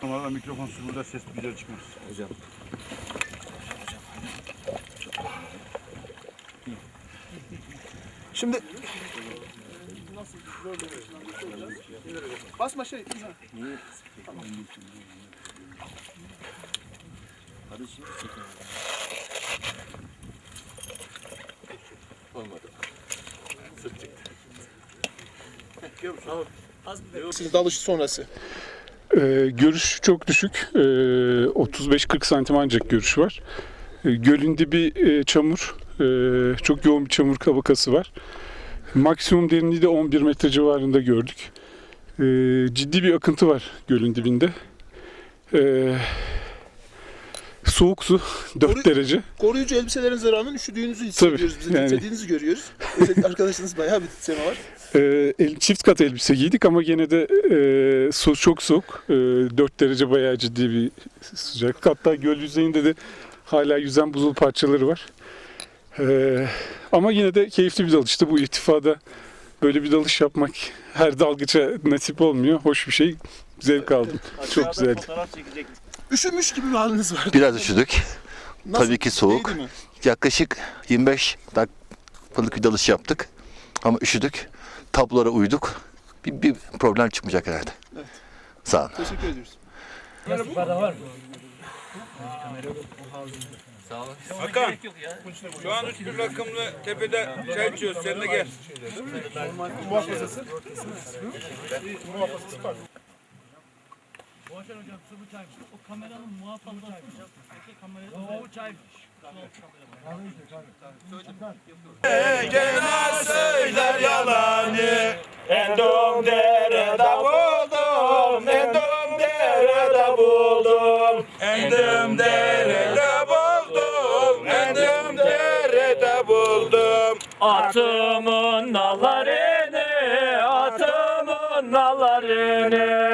kameradan mikrofonsuz burada ses güzel çıkmaz. Hocam. Şimdi Basma şey. Hadi şimdi çekin. Olmadı. Siz dalış sonrası. Ee, görüş çok düşük. Ee, 35-40 santim ancak görüş var. Ee, gölün dibi e, çamur. Ee, çok yoğun bir çamur tabakası var. Maksimum derinliği de 11 metre civarında gördük. Ee, ciddi bir akıntı var gölün dibinde. Ee, soğuk su 4 Koru- derece. Koruyucu elbiselerinize rağmen üşüdüğünüzü hissediyoruz. Bizi yani. titrediğinizi görüyoruz. Özellikle arkadaşınız bayağı bir titreme var. El- çift kat elbise giydik ama gene de e, su çok soğuk. E, 4 derece bayağı ciddi bir sıcaklık. Hatta göl yüzeyinde de hala yüzen buzul parçaları var. Ee, ama yine de keyifli bir dalıştı. Bu irtifada böyle bir dalış yapmak her dalgıça nasip olmuyor. Hoş bir şey. Zevk aldım. Çok güzeldi. Üşümüş gibi bir haliniz var. Biraz üşüdük. Nasıl? Tabii ki soğuk. Mi? Yaklaşık 25 dakikalık bir dalış yaptık. Ama üşüdük. Tablolara uyduk. Bir, bir problem çıkmayacak herhalde. Evet. Sağ olun. Teşekkür ediyoruz. Hakan, şu an üç bir rakımlı tepede çay içiyoruz. Sen de gel. Boğaçan hocam su bu çaymış. O kameranın muhafazası. Kameranın bu çaymış. Söyler yalanı. Endom buldum. Endom derede buldum. Endom derede buldum. Atımın nallarını, atımın nallarını.